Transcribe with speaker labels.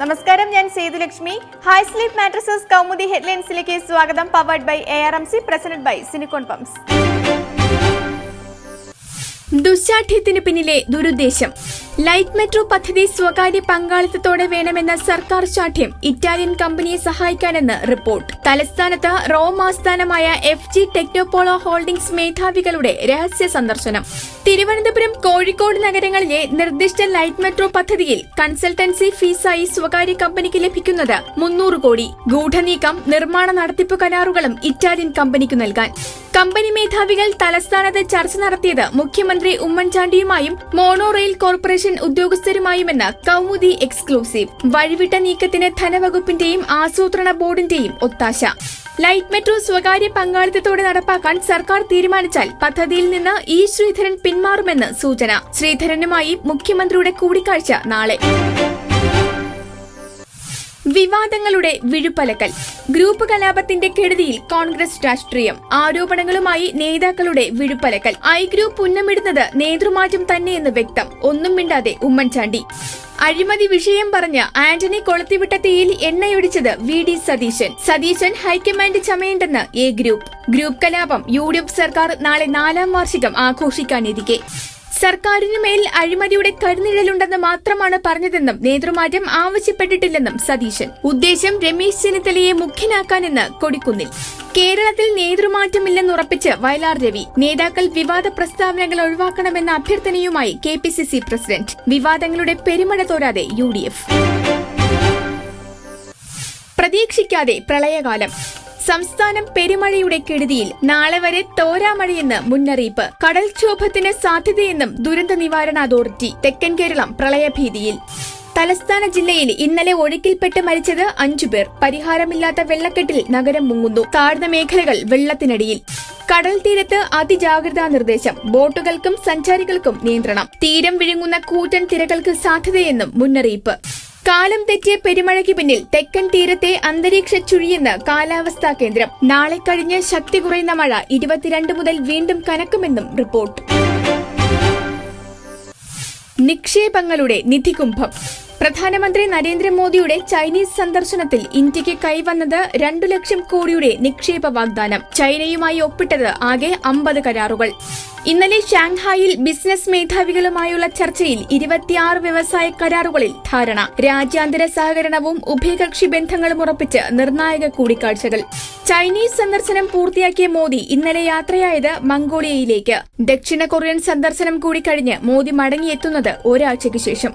Speaker 1: നമസ്കാരം ഞാൻ Sethulakshmi. High sleep mattresses Kaumudi ഹെഡ്ലൈൻസിലേക്ക് സ്വാഗതം powered by A R M C presented by Cinicon pumps
Speaker 2: ദുശാഠ്യത്തിന് പിന്നിലെ ദുരുദ്ദേശം. ലൈറ്റ് മെട്രോ പദ്ധതി സ്വകാര്യ പങ്കാളിത്തത്തോടെ വേണമെന്ന സർക്കാർ ശാഠ്യം ഇറ്റാലിയൻ കമ്പനിയെ സഹായിക്കാനെന്ന് റിപ്പോർട്ട്. തലസ്ഥാനത്ത് റോം ആസ്ഥാനമായ എഫ് ജി ടെക്നോപോളോ ഹോൾഡിംഗ്സ് മേധാവികളുടെ രഹസ്യ സന്ദർശനം. തിരുവനന്തപുരം കോഴിക്കോട് നഗരങ്ങളിലെ നിർദ്ദിഷ്ട ലൈറ്റ് മെട്രോ പദ്ധതിയിൽ കൺസൾട്ടൻസി ഫീസായി സ്വകാര്യ കമ്പനിക്ക് ലഭിക്കുന്നത് മുന്നൂറ് കോടി. ഗൂഢനീക്കം നിർമ്മാണ നടത്തിപ്പ് കരാറുകളും ഇറ്റാലിയൻ കമ്പനിക്ക് നൽകാൻ. കമ്പനി മേധാവികൾ തലസ്ഥാനത്ത് ചർച്ച നടത്തിയത് മുഖ്യമന്ത്രി ഉമ്മൻചാണ്ടിയുമായും മോണോ റെയിൽ കോർപ്പറേഷൻ ഉദ്യോഗസ്ഥരുമായുമെന്ന് കൗമുദി എക്സ്ക്ലൂസീവ്. വഴിവിട്ട നീക്കത്തിന് ധനവകുപ്പിന്റെയും ആസൂത്രണ ബോർഡിന്റെയും ഒത്താശ. ലൈറ്റ് മെട്രോ സ്വകാര്യ പങ്കാളിത്തത്തോടെ നടപ്പാക്കാൻ സർക്കാർ തീരുമാനിച്ചാൽ പദ്ധതിയിൽ നിന്ന് ഇ ശ്രീധരൻ പിന്മാറുമെന്ന് സൂചന. ശ്രീധരനുമായി മുഖ്യമന്ത്രിയുടെ കൂടിക്കാഴ്ച നാളെ. വിവാദങ്ങളുടെ വിഴുപ്പലക്കൽ. ഗ്രൂപ്പ് കലാപത്തിന്റെ കെടുതിയിൽ കോൺഗ്രസ് രാഷ്ട്രീയം. ആരോപണങ്ങളുമായി നേതാക്കളുടെ വിഴുപ്പലക്കൽ. ഐ ഗ്രൂപ്പ് ഉന്നമിടുന്നത് നേതൃമാറ്റം തന്നെയെന്ന് വ്യക്തം. ഒന്നും മിണ്ടാതെ ഉമ്മൻചാണ്ടി. അഴിമതി വിഷയം പറഞ്ഞ് ആന്റണി കൊളുത്തിവിട്ട തീയിൽ എണ്ണയൊടിച്ചത് V D Satheesan. Satheesan high command ചമയേണ്ടെന്ന് A group. Group കലാപം യു സർക്കാർ നാളെ നാലാം വാർഷികം ആഘോഷിക്കാനിരിക്കെ. സർക്കാരിന് മേൽ അഴിമതിയുടെ കരുനിഴലുണ്ടെന്ന് മാത്രമാണ് പറഞ്ഞതെന്നും നേതൃമാറ്റം ആവശ്യപ്പെട്ടിട്ടില്ലെന്നും സതീശൻ. ഉദ്ദേശം രമേശ് ചെന്നിത്തലയെ മുഖ്യനാക്കാനെന്ന് കൊടിക്കുന്നിൽ. കേരളത്തിൽ നേതൃമാറ്റമില്ലെന്നുറപ്പിച്ച് വയലാർ രവി. നേതാക്കൾ വിവാദ പ്രസ്താവനകൾ ഒഴിവാക്കണമെന്ന അഭ്യർത്ഥനയുമായി K P C C president. വിവാദങ്ങളുടെ പെരുമഴ തോരാതെ യു ഡി എഫ്. പ്രതീക്ഷിക്കാതെ പ്രളയകാലം. സംസ്ഥാനം പെരുമഴയുടെ കെടുതിയിൽ നാളെ വരെ തോരാമഴയെന്ന് മുന്നറിയിപ്പ്. കടൽക്ഷോഭത്തിന് സാധ്യതയെന്നും ദുരന്ത നിവാരണ അതോറിറ്റി തെക്കൻ കേരളം പ്രളയഭീതിയിൽ. തലസ്ഥാന ജില്ലയിൽ ഇന്നലെ ഒഴുക്കിൽപ്പെട്ട് മരിച്ചത് അഞ്ചുപേർ പരിഹാരമില്ലാത്ത വെള്ളക്കെട്ടിൽ നഗരം മുങ്ങുന്നു. താഴ്ന്ന മേഖലകൾ വെള്ളത്തിനടിയിൽ. കടൽ തീരത്ത് അതിജാഗ്രതാ നിർദ്ദേശം. ബോട്ടുകൾക്കും സഞ്ചാരികൾക്കും നിയന്ത്രണം. തീരം വിഴുങ്ങുന്ന കൂറ്റൻ തിരകൾക്ക് സാധ്യതയെന്നും മുന്നറിയിപ്പ്. കാലം തെറ്റിയ പെരുമഴയ്ക്ക് പിന്നിൽ തെക്കൻ തീരത്തെ അന്തരീക്ഷ ചുഴിയെന്ന് കാലാവസ്ഥാ കേന്ദ്രം. നാളെ കഴിഞ്ഞ് ശക്തി കുറയുന്ന മഴ ഇരുപത്തിരണ്ട് മുതൽ വീണ്ടും കനക്കുമെന്നും റിപ്പോർട്ട്. നിക്ഷേപങ്ങളുടെ നിധികുംഭം. പ്രധാനമന്ത്രി നരേന്ദ്രമോദിയുടെ ചൈനീസ് സന്ദർശനത്തിൽ ഇന്ത്യയ്ക്ക് കൈവന്നത് രണ്ടു ലക്ഷം കോടിയുടെ നിക്ഷേപ വാഗ്ദാനം. ചൈനയുമായി ഒപ്പിട്ടത് ആകെ അമ്പത് കരാറുകൾ. ഇന്നലെ ഷാങ്ഹായിൽ ബിസിനസ് മേധാവികളുമായുള്ള ചർച്ചയിൽ ഇരുപത്തിയാറ് വ്യവസായ കരാറുകളിൽ ധാരണ. രാജ്യാന്തര സഹകരണവും ഉഭയകക്ഷി ബന്ധങ്ങളും ഉറപ്പിച്ച് നിർണായക കൂടിക്കാഴ്ചകൾ. ചൈനീസ് സന്ദർശനം പൂർത്തിയാക്കിയ മോദി ഇന്നലെ യാത്രയായത് മംഗോളിയയിലേക്ക്. ദക്ഷിണ കൊറിയൻ സന്ദർശനം കൂടി കഴിഞ്ഞ് മോദി മടങ്ങിയെത്തുന്നത് ഒരാഴ്ചയ്ക്ക് ശേഷം.